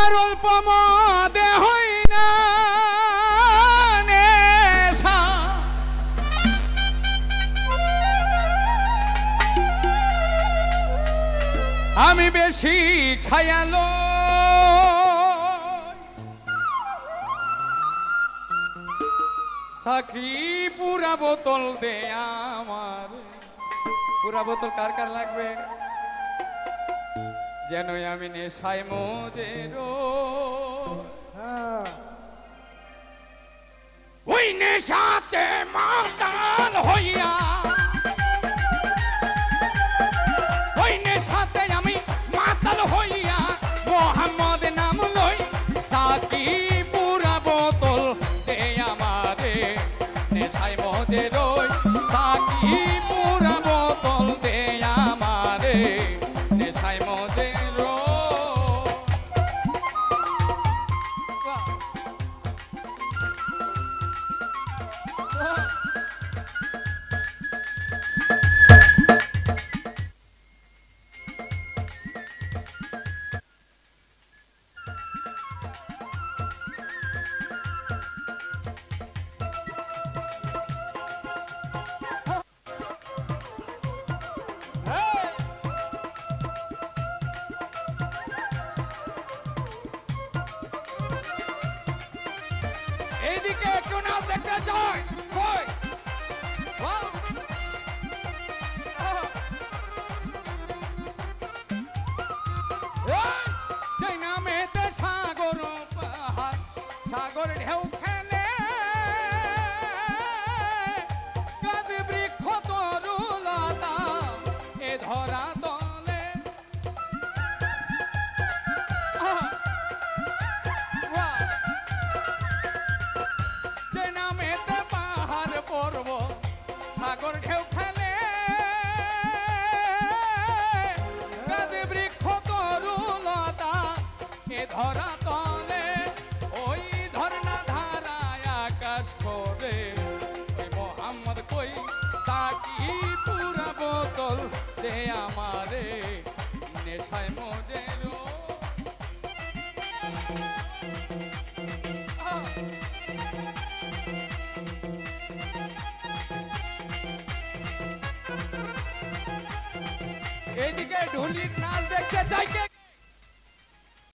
আর অল্প মদে হই না। আমি বেশি খায়ালো সাকি পুরা বোতল দে আমার। পুরা বোতল কার কার লাগবে? যেন আমি নেশায় মজের। হ্যাঁ। ওই নেশাতে মাতাল হইয়া। ওই নেশাতে আমি মাতাল হইয়া মোহাম্মদ নাম লই সাকি পুরা বোতল দে আমারে। নেশায় মজে দেখতে চাই কই সাগর পাহাড় সাগর ঢেউ ধরা তলে, ওই ঝর্ণা ধারায় আকাশ করে ওই মোহাম্মদ কই? সাকি পুরা বোতল দে আমারে, নেশায় মজেরো। আহ এইদিকে ঢুলির নাচ দেখতে চাই